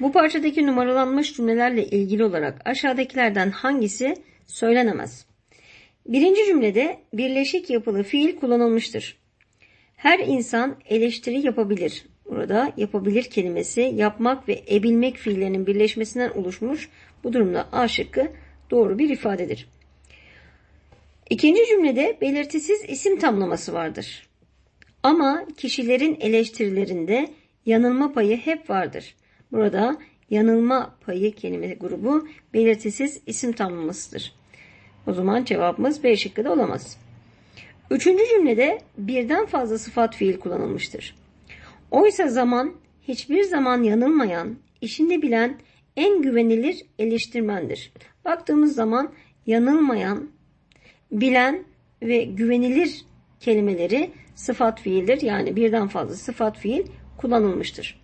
Bu parçadaki numaralanmış cümlelerle ilgili olarak aşağıdakilerden hangisi söylenemez? Birinci cümlede birleşik yapılı fiil kullanılmıştır. Her insan eleştiri yapabilir. Burada yapabilir kelimesi yapmak ve ebilmek fiillerinin birleşmesinden oluşmuş. Bu durumda A şıkkı doğru bir ifadedir. İkinci cümlede belirtisiz isim tamlaması vardır. Ama kişilerin eleştirilerinde yanılma payı hep vardır. Burada yanılma payı kelime grubu belirtisiz isim tamlamasıdır. O zaman cevabımız B şıkkı da olamaz. Üçüncü cümlede birden fazla sıfat fiil kullanılmıştır. Oysa zaman hiçbir zaman yanılmayan, işini bilen en güvenilir eleştirmendir. Baktığımız zaman yanılmayan, bilen ve güvenilir kelimeleri sıfat fiildir. Yani birden fazla sıfat fiil kullanılmıştır.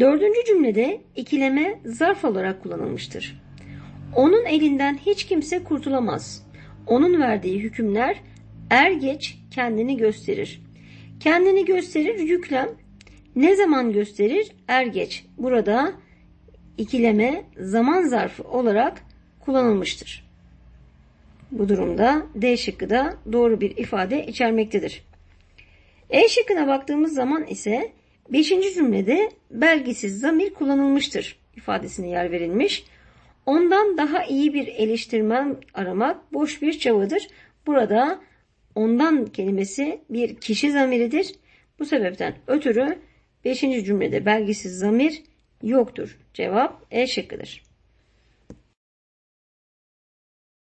Dördüncü cümlede ikileme zarf olarak kullanılmıştır. Onun elinden hiç kimse kurtulamaz. Onun verdiği hükümler er geç kendini gösterir. Kendini gösterir yüklem. Ne zaman gösterir? Er geç. Burada ikileme zaman zarfı olarak kullanılmıştır. Bu durumda D şıkkı da doğru bir ifade içermektedir. E şıkkına baktığımız zaman ise 5. cümlede belgisiz zamir kullanılmıştır ifadesine yer verilmiş. Ondan daha iyi bir eleştirmen aramak boş bir çabadır. Burada ondan kelimesi bir kişi zamiridir. Bu sebepten ötürü 5. cümlede belgisiz zamir yoktur. Cevap E şıkkıdır.